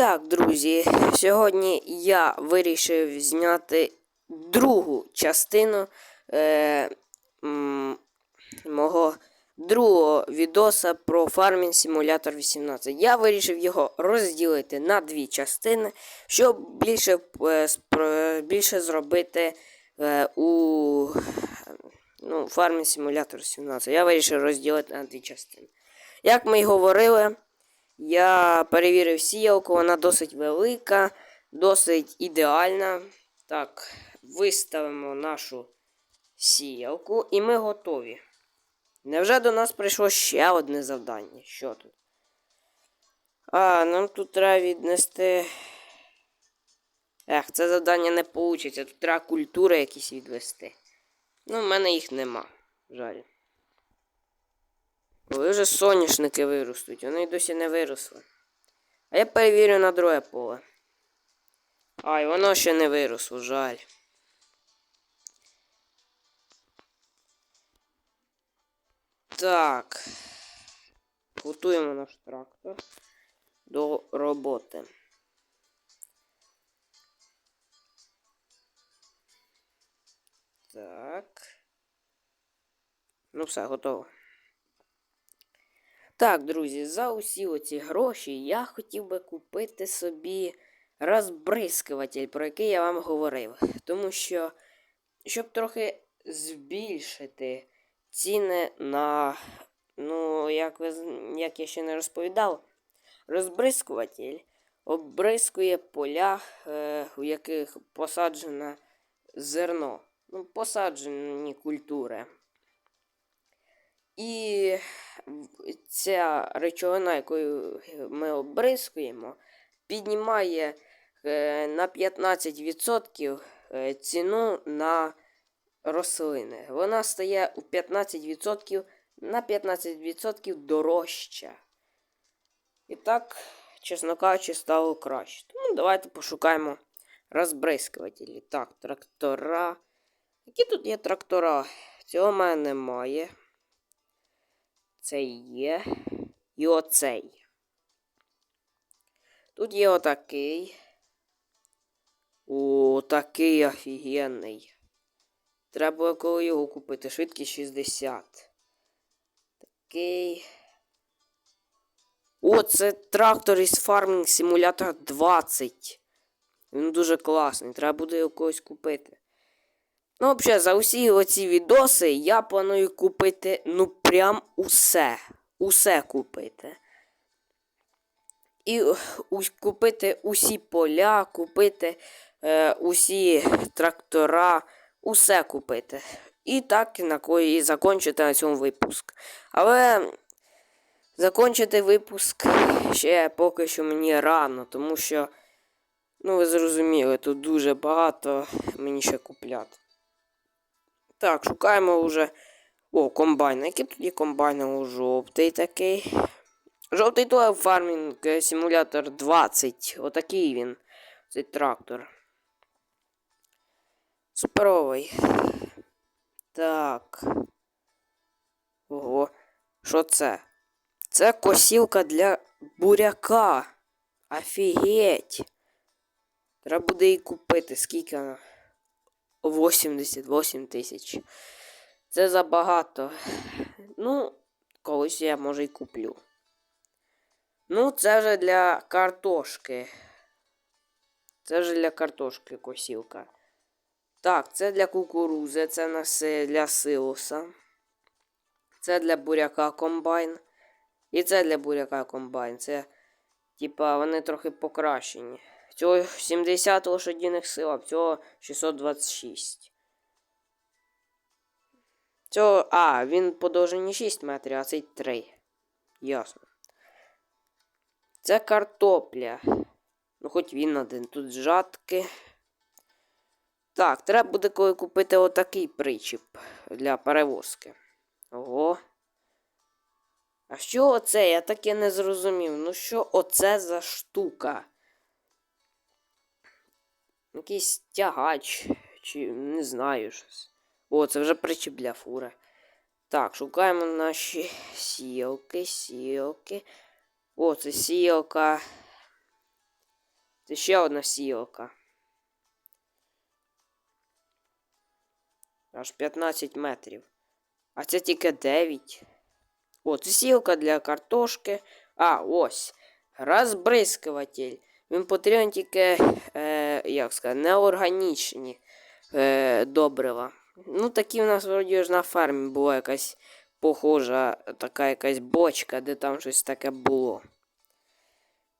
Так, друзі, сьогодні я вирішив зняти другу частину е, мого другого відоса про Farming Simulator 18. Я вирішив його розділити на дві частини, щоб більше, е, більше зробити е, у ну, Farming Simulator 17. Я вирішив розділити на дві частини. Як ми й говорили, я перевірив сіялку, вона досить велика, досить ідеальна. Так, виставимо нашу сіялку і ми готові. Невже до нас прийшло ще одне завдання? Що тут? А, нам тут треба віднести. Ех, це завдання не вийде. Тут треба культури якісь відвести. Ну, в мене їх нема. Жаль. Коли вже соняшники виростуть, вони досі не виросли. А я перевірю на друге поле. Ай, воно ще не виросло, жаль. Так. Готуємо наш трактор до роботи. Так. Ну все, готово. Так, друзі, за усі оці гроші я хотів би купити собі розбризкуватель, про який я вам говорив. Тому що, щоб трохи збільшити ціни на, ну, як, ви, як я ще не розповідав, розбризкуватель обрискує поля, е, у яких посаджено зерно. Ну, посаджені культури. І ця речовина, якою ми обрискуємо, піднімає е, на 15% е, ціну на рослини. Вона стає у 15% на 15% дорожча. І так, чесно кажучи, стало краще. Тому давайте пошукаємо розбризкувателі. Так, трактора. Які тут є трактора? Цього в мене немає. Цей є. І оцей. Тут є отакий. О, такий офігенний. Треба було коли його купити. Швидкість 60. Такий. О, це трактор із Farming Simulator 20. Він дуже класний. Треба буде його когось купити. Ну, взагалі, за усі оці відоси я планую купити, ну, прям усе. Усе купити. І ус- купити усі поля, купити е, усі трактора, усе купити. І так на кої і закончити на цьому випуск. Але закончити випуск ще поки що мені рано, тому що, ну, ви зрозуміли, тут дуже багато мені ще купляти. Так, шукаємо вже. О, комбайн. Є комбайн? О, жовтий такий. Жовтий то фармінг е, симулятор 20. Отакий він. Цей трактор. Суперовий. Так. Ого. Що це? Це косілка для буряка. Офігеть. Треба буде її купити. Скільки вона? 88 тисяч. Це забагато. Ну, колись я може й куплю. Ну, це вже для картошки. Це вже для картошки косілка. Так, це для кукурузи, це для силоса. Це для буряка комбайн. І це для буряка комбайн. Це, типа, вони трохи покращені. Цього 70 лошадіних сил, а в цього 626. Цього. А, він по довжині 6 метрів, а цей 3. Ясно. Це картопля. Ну, хоч він один. Тут жатки. Так, треба буде коли купити отакий причіп для перевозки. Ого. А що оце? Я таке не зрозумів. Ну що оце за штука? Якийсь тягач, чи не знаю щось. О, це вже причіп для фури. Так, шукаємо наші сілки, сілки. О, це сілка. Це ще одна сіялка. Аж 15 метрів. А це тільки 9. О, це сілка для картошки. А, ось. Розбризкуватель. Він потрібен тільки, е, як сказати, неорганічні е, добрива. Ну, такі в нас вроді ж на фермі була якась похожа, така якась бочка, де там щось таке було.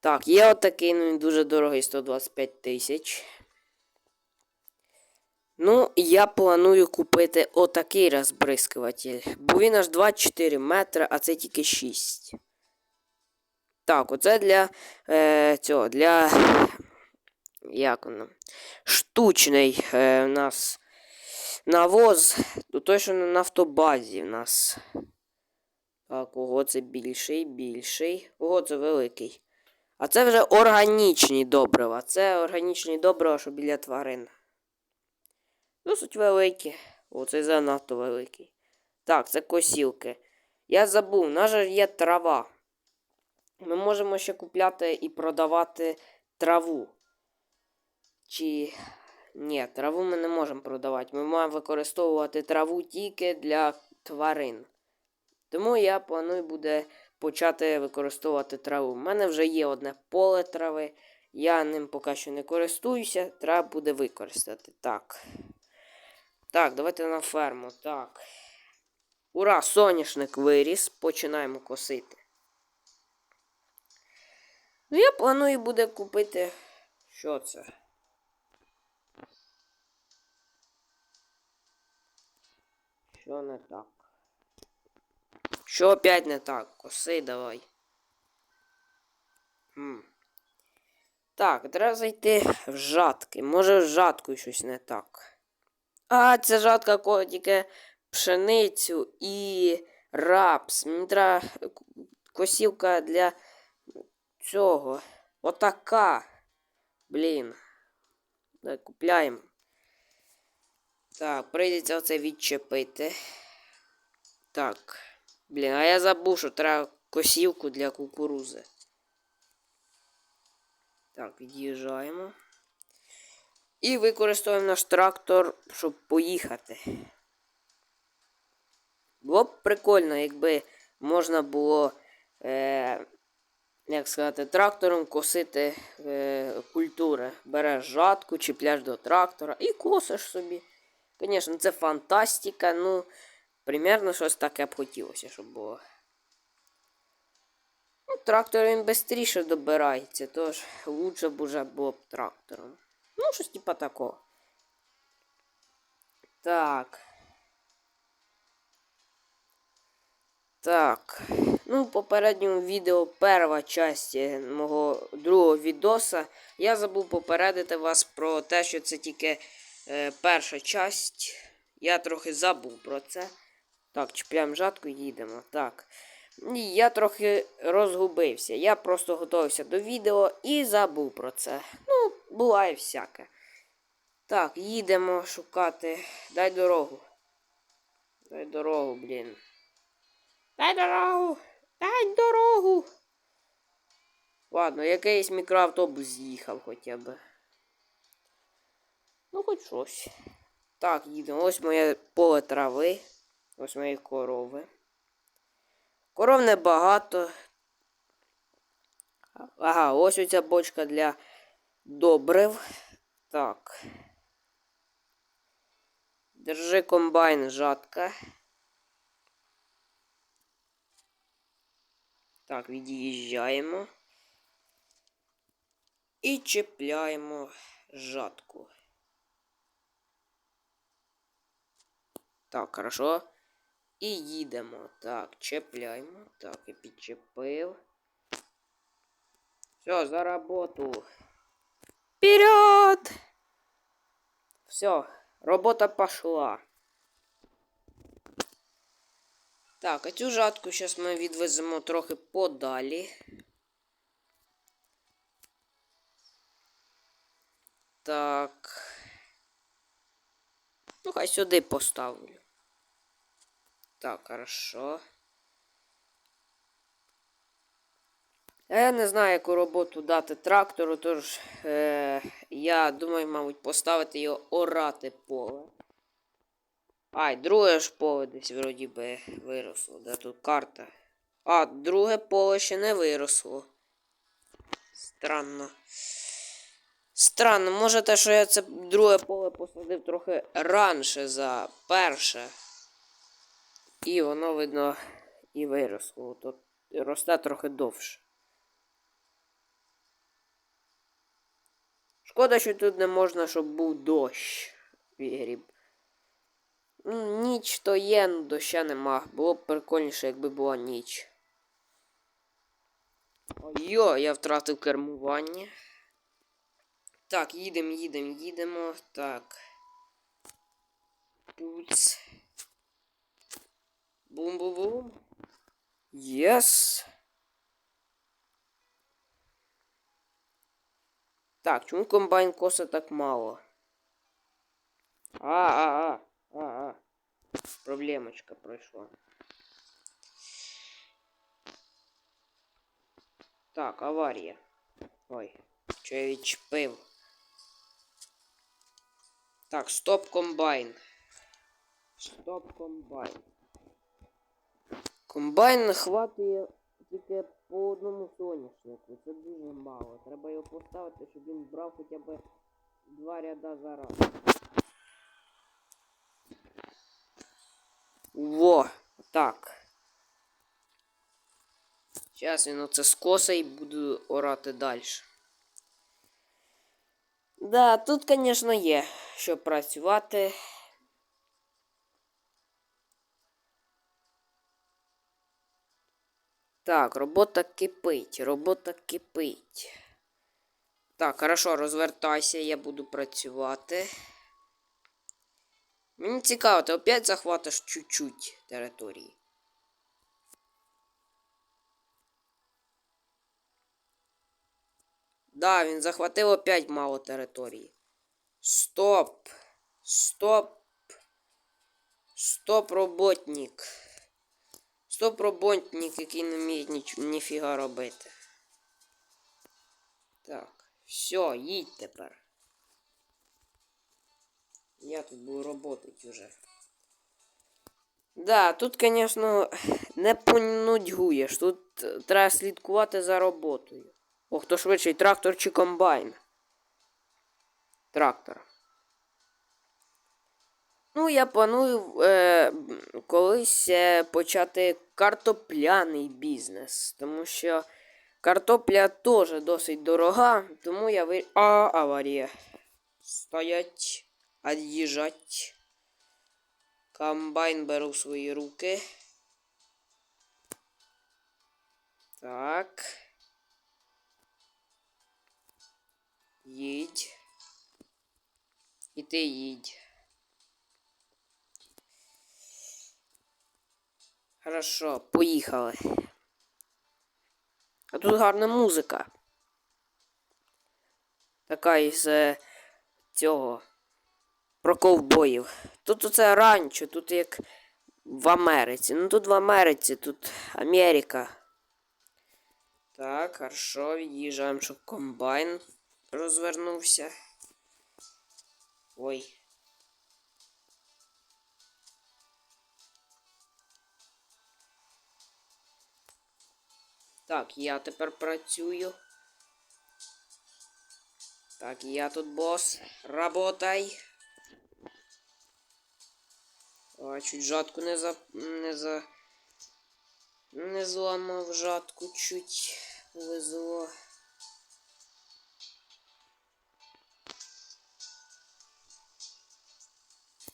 Так, є отакий, ну він дуже дорогий, 125 тисяч. Ну, я планую купити отакий розбризкуватель, бо він аж 24 метри, а це тільки 6. Так, оце для е, цього, для. Як воно? Штучний е, у нас навоз. То той, що на автобазі в нас. Так, ого, це більший, більший. Ого, це великий. А це вже органічні добрива. Це органічні добрива, що біля тварин. Досить великі. О, це занадто великий. Так, це косілки. Я забув, в нас же є трава. Ми можемо ще купляти і продавати траву. Чи. Ні, траву ми не можемо продавати. Ми маємо використовувати траву тільки для тварин. Тому я планую буде почати використовувати траву. У мене вже є одне поле трави. Я ним поки що не користуюся, треба буде використати. Так. Так, давайте на ферму. Так. Ура! Соняшник виріс. Починаємо косити. Ну, я планую буде купити. Що це? Що не так? Що опять не так? Коси давай. Хм. Так, треба зайти в жатки. Може з жаткою щось не так. А, це жатка тільки пшеницю і рапс. Мені треба косівка для цього. Отака. Блін. Давай купляємо. Так, прийдеться оце відчепити. Так. Блін, а я забув, що треба косівку для кукурузи. Так, від'їжджаємо. І використовуємо наш трактор, щоб поїхати. Було б прикольно, якби можна було, е, як сказати, трактором косити е, культури. Береш жатку, чіпляєш до трактора і косиш собі. Звісно, це фантастика, ну, примерно щось таке б хотілося, щоб було. Ну, трактор він швидше добирається, тож лучше б уже було б трактором. Ну, щось типа такого. Так. Так. Ну, в попередньому відео перша частина мого другого відоса. Я забув попередити вас про те, що це тільки е, перша часть. Я трохи забув про це. Так, чіпляємо жатку і їдемо. Так. Я трохи розгубився. Я просто готувався до відео і забув про це. Ну, буває всяке. Так, їдемо шукати. Дай дорогу. Дай дорогу, блін. Дай дорогу! Дай дорогу! Ладно, якийсь мікроавтобус з'їхав хоча б. Ну, хоч щось. Так, їдемо. Ось моє поле трави. Ось мої корови. Коров небагато. Ага, ось оця бочка для добрив. Так. Держи комбайн жатка. Так, від'їжджаємо. І чіпляємо жатку. Так, хорошо. І їдемо. Так, чіпляємо. Так, і підчепив. Все, за роботу. Вперед! Все, робота пошла. Так, а цю жатку зараз ми відвеземо трохи подалі. Так. Ну, хай сюди поставлю. Так, хорошо. Я не знаю, яку роботу дати трактору, тож е, я думаю, мабуть, поставити його орати поле. Ай, друге ж поле десь вроді би виросло. Де тут карта? А, друге поле ще не виросло. Странно. Странно, може те, що я це друге поле посадив трохи раніше за перше. І воно, видно, і виросло. Тут росте трохи довше. Шкода, що тут не можна, щоб був дощ в ігрі. Ну, Ніч то є, ну доща нема. Було б прикольніше, якби була ніч. Йо, я втратив кермування. Так, їдемо, їдемо, їдемо. Так. Пуц. Бум-бум-бум. Єс. Так, чому комбайн коса так мало? А, а, а, а, а. Проблемочка пройшла. Так, аварія. Ой, що я відчепив. Так, стоп комбайн. Стоп комбайн. Комбайн хватує тільки по одному соняшнику. Це дуже мало. Треба його поставити, щоб він брав хоча б два ряда за раз. Во, так. Зараз він оце скоса і буду орати далі. Да, тут, звісно, є, що працювати. Так, робота кипить, робота кипить. Так, хорошо, розвертайся, я буду працювати. Мені цікаво, ти опять захватиш чуть-чуть території. Да, він захватив опять мало території. Стоп. Стоп. Стоп, роботник. Стоп, роботник, який не вміє ніч... ніфіга робити. Так, все, їдь тепер. Я тут буду работать уже. Да, тут, звісно, не понудьгуєш. Тут е, треба слідкувати за роботою. О, хто швидший, трактор чи комбайн? Трактор. Ну, я планую е, колись е, почати картопляний бізнес. Тому що картопля теж досить дорога, тому я ви... А, аварія. Стоять, від'їжджать. Комбайн беру в свої руки. Так. Їдь. І ти їдь. Хорошо, поїхали. А тут гарна музика. Така із е, цього. Про ковбоїв. Тут оце ранчо, тут як в Америці. Ну тут в Америці, тут Америка. Так, хорошо, від'їжджаємо, щоб комбайн розвернувся. Ой. Так, я тепер працюю. Так, я тут бос. Работай. А, чуть жатку не за... не за... Не зламав жатку чуть повезло.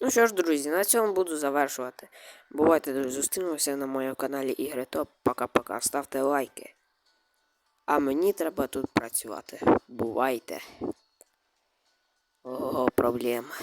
Ну що ж, друзі, на цьому буду завершувати. Бувайте, друзі, зустрінемося на моєму каналі Ігри Топ. Пока-пока. Ставте лайки. А мені треба тут працювати. Бувайте. Ого, проблема.